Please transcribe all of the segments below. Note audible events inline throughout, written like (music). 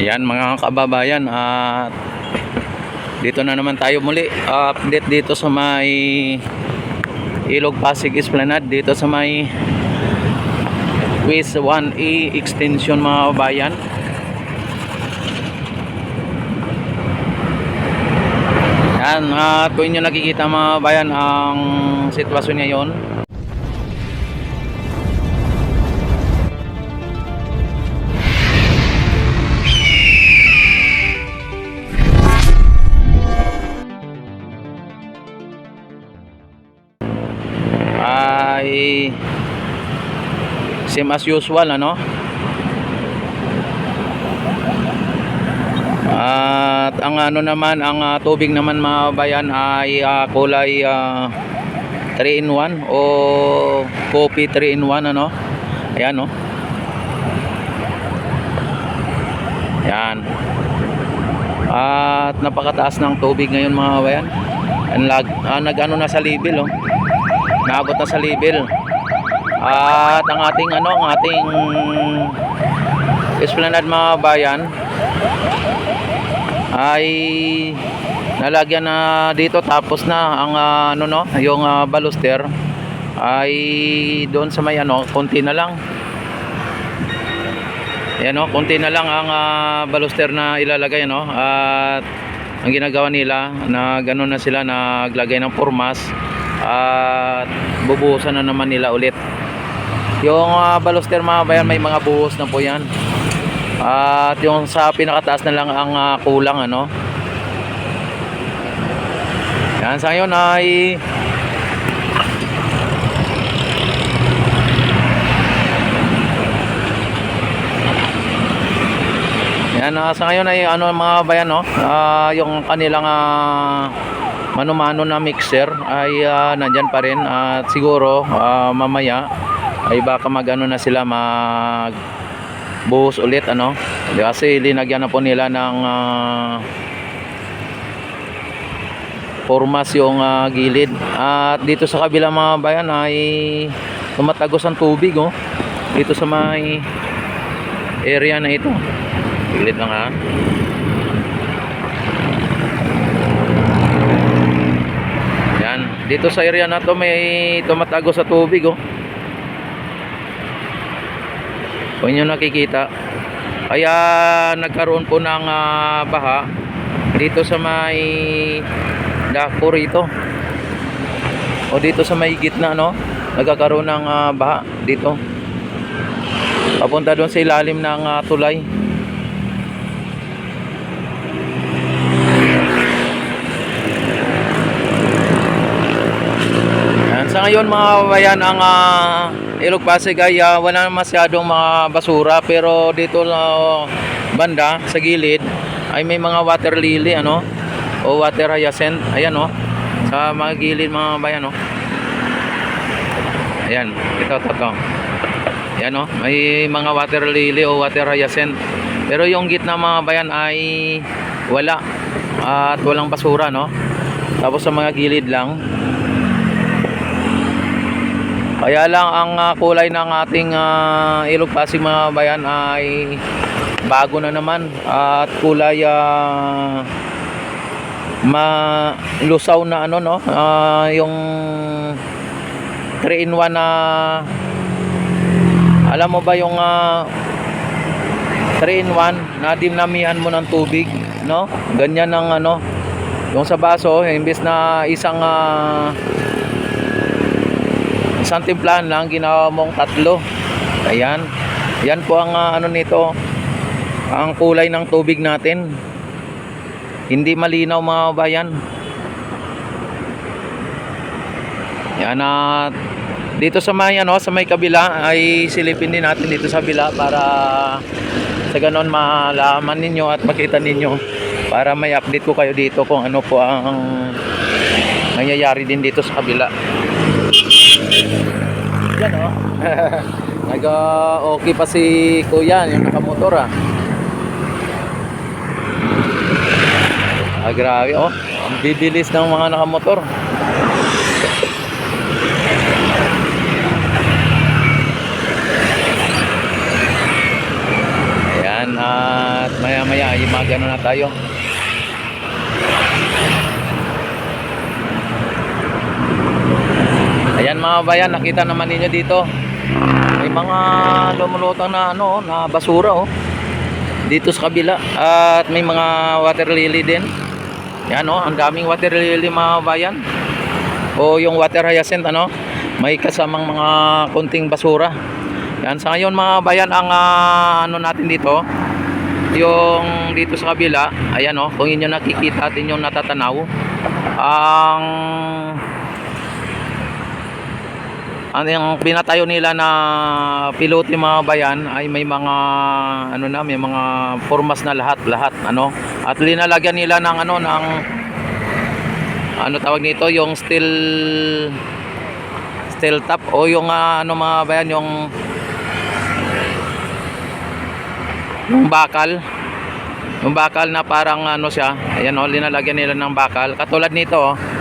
Yan mga kababayan at dito na naman tayo muli. Update dito sa may Ilog Pasig Esplanade dito sa may Quiz 1E extension mga kababayan. Yan at kung inyo nakikita mga kababayan ang sitwasyon ngayon same as usual ano? At ang ano naman ang ah, tubig naman mga bayan ay ah, kulay 3 in 1 o coffee 3 in 1 ano? Ayan no yan at napakataas ng tubig ngayon mga bayan ang lag, ah, nag ano na sa level oh naabot na sa level. At ang ating ano ang ating esplanade mga bayan ay nalagyan na dito. Tapos na ang ah, ano no yung ah, baluster ay doon sa may ano konti na lang. Yan no konti na lang ang ah, baluster na ilalagay no. At ang ginagawa nila na gano'n na sila naglagay ng formas at bubuhusan na naman nila ulit. Yung uh, baluster mga bayan may mga buhos na po yan. At yung sa pinakataas na lang ang ah, kulang ano. Yan sa ngayon ay yan ah, sa ngayon ay ano mga bayan no? Ah, yung kanilang ah, mano-mano na mixer. Ay ah, nandyan pa rin. At siguro ah, mamaya ay baka magano na sila mag buhos ulit ano? Kasi linagyan na po nila ng ah, formas yung ah, gilid. At dito sa kabilang mga bayan ay tumatagos ang tubig oh. Dito sa may area na ito. Gilid lang ha Yan, dito sa area na to may tumatago sa tubig oh. Kung inyo nakikita. Kaya nagkaroon po ng ah, baha dito sa may dako rito. O dito sa may gitna no, nagkakaroon ng ah, baha dito. Papunta doon sa ilalim ng ah, tulay. Yan. Sa ngayon mga kabayan, ang ah, Ilog Pasig ay ah, wala masyadong mga basura. Pero dito na banda sa gilid ay may mga water lily ano o water hyacinth. Ayan oh sa mga gilid mga kabayan oh. Ayan ito ito ayan oh may mga water lily o water hyacinth. Pero yung gitna mga kabayan ay wala at walang basura no? Tapos sa mga gilid lang kaya lang ang ah, kulay ng ating ah, ilog pasig mga bayan ay bago na naman. At kulay uh, malusaw na ano no? Ah, yung 3 in 1 na alam mo ba yung ah, 3 in 1 na dinamihan mo ng tubig no? Ganyan ang ano yung sa baso imbes na isang ah, isang timplahan lang ginawa mong tatlo. Ayan. Yan po ang ah, ano nito ang kulay ng tubig natin. Hindi malinaw mga bayan yan at dito sa may ano sa may kabila ay silipin din natin dito sa kabila para sa ganon malaman ninyo at makita ninyo para may update ko kayo dito kung ano po ang nangyayari din dito sa kabila (laughs) yan. Nag uh, okay pa si Kuya yung nakamotor ah. Ah, grabe oh. Ang bibilis ng mga nakamotor. Ayan at maya maya may magano na tayo. Ayan mga bayan, nakita naman ninyo dito. May mga lumulutang na ano, na basura oh. Dito sa kabila at may mga water lily din. Yan oh, ang daming water lily mga bayan. O yung water hyacinth ano, may kasamang mga konting basura. Yan sa ngayon mga bayan ang ah, ano natin dito yung dito sa kabila, ayan oh, kung inyo nakikita at inyong natatanaw, ang ang pinatayo nila na pilote mga bayan ay may mga ano na may mga formas na lahat lahat ano. At linalagyan nila ng ano ng ano tawag nito yung steel steel top o yung ah, ano mga bayan yung yung bakal. Yung bakal na parang ano siya ayan o linalagyan nila ng bakal. Katulad nito oh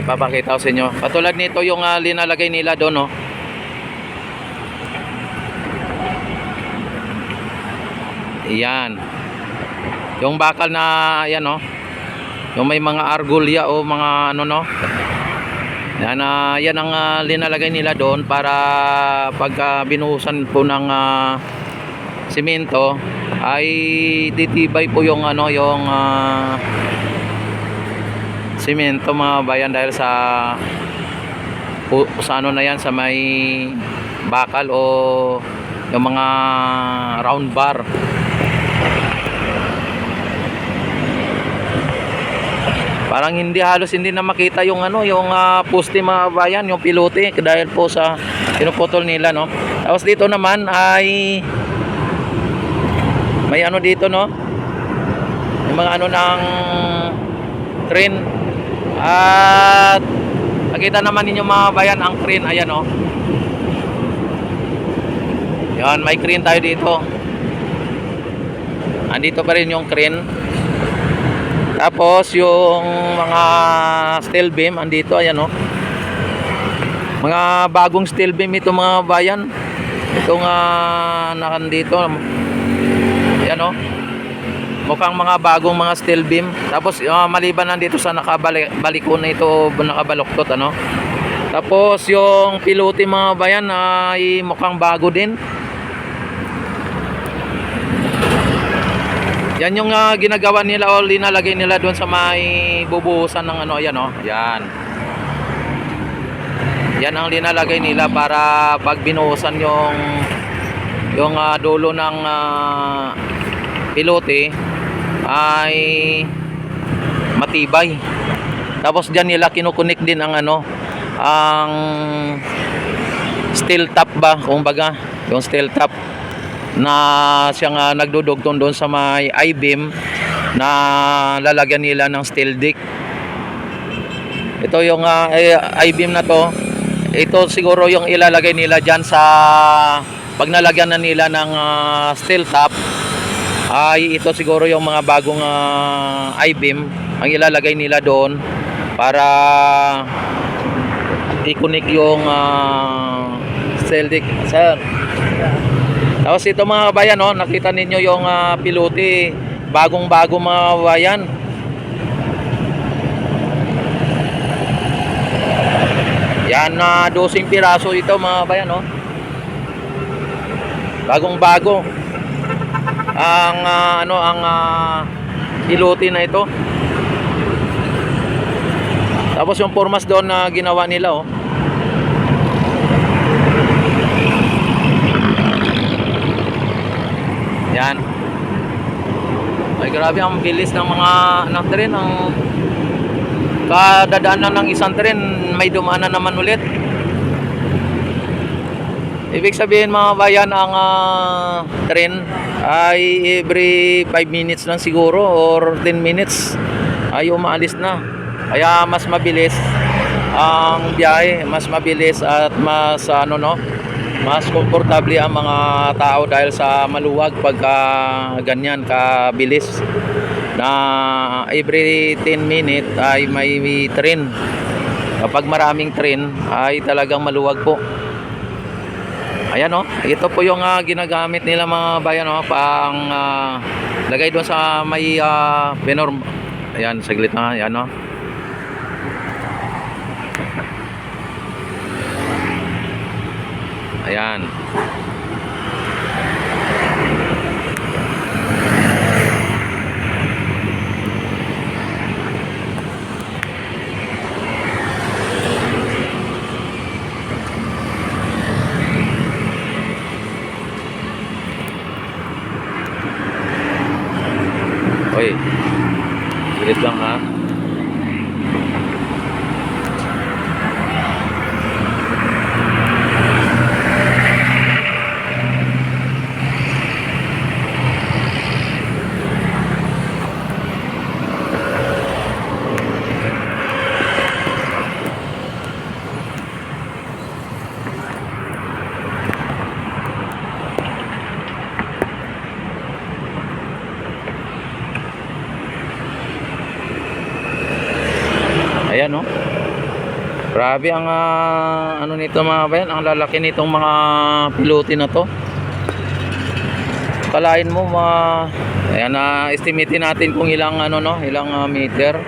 ipapakita ko sa inyo katulad nito yung ah, linalagay nila doon oh Iyan. Yung bakal na yan oh. Yung may mga argolya o mga ano no. Yan, ah, yan ang ah, linalagay nila doon para pagka binuhusan po ng simento ay titibay po yung ano yung ah, simento mga bayan dahil sa sa ano na yan sa may bakal o yung mga round bar Parang hindi halos hindi na makita yung ano, yung ah, poste mga bayan, yung pilote dahil po sa pinuputol nila, no. Tapos dito naman ay may ano dito, no. Yung mga ano ng train at nakita naman ninyo mga bayan ang crane, ayan, no. Yan, may crane tayo dito. Andito pa rin yung crane. Tapos yung mga steel beam andito ayan oh. Mga bagong steel beam ito mga bayan. Itong uh, nakandito. Ayan oh. Mukhang mga bagong mga steel beam. Tapos uh, maliban nandito sa nakabaliko na ito nakabaluktot ano. Tapos yung pilote mga bayan ay mukhang bago din. Yan yung ah, ginagawa nila o linalagay nila doon sa may bubuhusan ng ano, yan oh. Yan. Yan ang linalagay nila para pag binuhusan yung yung ah, dulo ng ah, pilote ay matibay. Tapos diyan nila kinukunik din ang ano ang steel top ba kumbaga yung steel top na siya nga nagdudugtong doon sa may I-beam na lalagyan nila ng steel dick. Ito yung eh, I-beam na to. Ito siguro yung ilalagay nila diyan sa pag nalagyan na nila ng ah, steel top ay ito siguro yung mga bagong ah, I-beam ang ilalagay nila doon para i-connect yung ah, steel dick. Sir, tapos ito mga kabayan, no, nakita ninyo yung ah, pilote, bagong-bago mga kabayan. Yan na 12 piraso ito mga kabayan, no. Bagong-bago. Ang ah, ano ang ah, pilote na ito. Tapos yung formas doon na ginawa nila, oh. Yan. Ay grabe ang bilis ng mga anak tren ang kadadaanan ng isang tren may dumaan na naman ulit. Ibig sabihin mga bayan ang ah, tren ay every 5 minutes lang siguro or 10 minutes ay umaalis na. Kaya mas mabilis ang biyahe, mas mabilis at mas ano no, mas komportable ang mga tao dahil sa maluwag pagka ganyan kabilis. Na every 10 minute ay may train. Kapag maraming train ay talagang maluwag po Ayan oh, ito po yung ah, ginagamit nila mga bayan oh, pang ah, lagay doon sa may uh, penorm. Ayan, saglit na, ayan oh. Ayan. Oy. Saglit lang ha. Ayan oh. Grabe ang ah, ano nito mga bayan, ang lalaki nitong mga pilote na to. Kalain mo mga ayan na estimate natin kung ilang ano no, ilang ah, meter.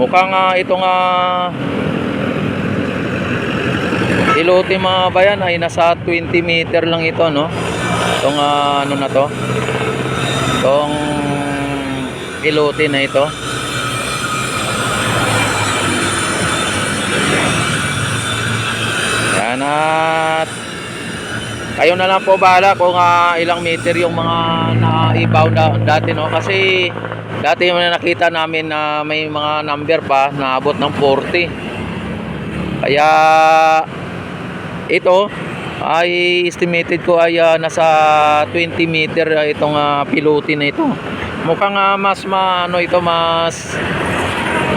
Mukhang ah, ito nga Ilote mga bayan ay nasa 20 meter lang ito no. Itong ah, ano na to. Itong ilote na ito. Yan at kayo na lang po bahala kung ah, ilang meter yung mga naibaw na dati no kasi dati yung nakita namin na may mga number pa na abot ng 40 kaya ito ay estimated ko ay ah, nasa 20 meter ah, itong uh, pilote na ito. Mukhang ah, mas ma, ano ito mas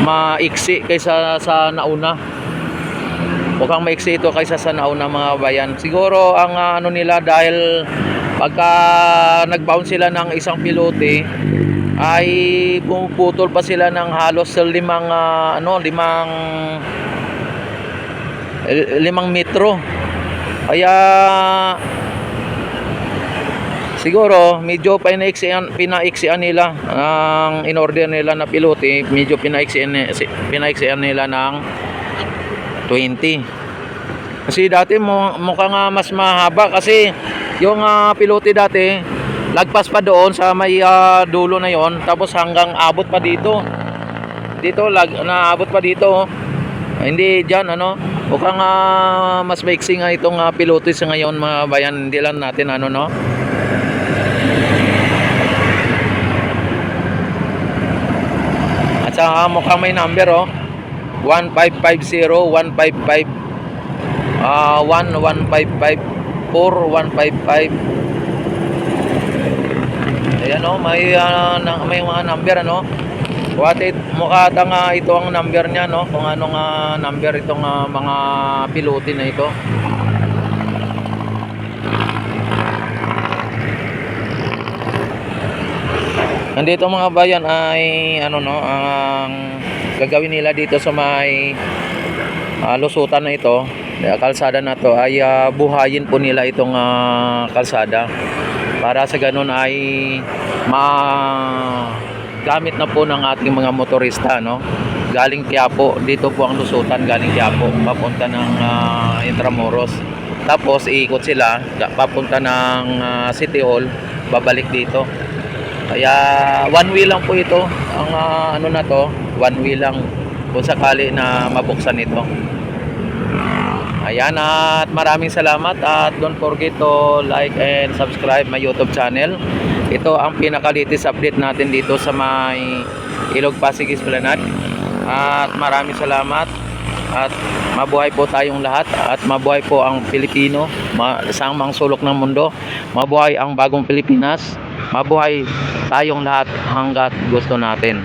maiksi kaysa sa nauna. Mukhang maiksi ito kaysa sa nauna mga bayan. Siguro ang ah, ano nila dahil pagka nag-bounce sila ng isang pilote ay pumuputol pa sila ng halos limang ah, ano limang limang metro kaya siguro medyo pinaiksian, pinaiksian nila ang in-order nila na pilote medyo pinaiksian, pinaiksian nila ng 20 kasi dati mo, mukhang ah, mas mahaba kasi yung ah, pilote dati lagpas pa doon sa may ah, dulo na yon tapos hanggang abot pa dito dito lag, naabot pa dito oh. hindi dyan ano mukhang ah, mas maiksi nga itong uh, pilote sa ngayon mga bayan. Hindi lang natin ano no? At saka mukhang may number oh. 1550 155 ah 1155 4155 ayan oh may na- may mga number ano? Watit, mukha ata nga ito ang number niya, no? Kung anong ah, number itong ah, mga pilote na ito. Nandito mga bayan ay ano no, ang gagawin nila dito sa may ah, lusutan na ito, kalsada na to ay ah, buhayin po nila itong ah, kalsada para sa ganun ay ma gamit na po ng ating mga motorista no? Galing Quiapo. Dito po ang lusutan galing Quiapo. Papunta ng ah, Intramuros. Tapos iikot sila papunta ng ah, City Hall babalik dito. Kaya one way lang po ito. Ang ah, ano na to one way lang kung sakali na mabuksan ito. Ayan at maraming salamat. At don't forget to like and subscribe my YouTube channel. Ito ang pinaka-latest update natin dito sa may Ilog Pasig Esplanade. At maraming salamat at mabuhay po tayong lahat at mabuhay po ang Pilipino ma- sa sulok ng mundo. Mabuhay ang bagong Pilipinas. Mabuhay tayong lahat hanggat gusto natin.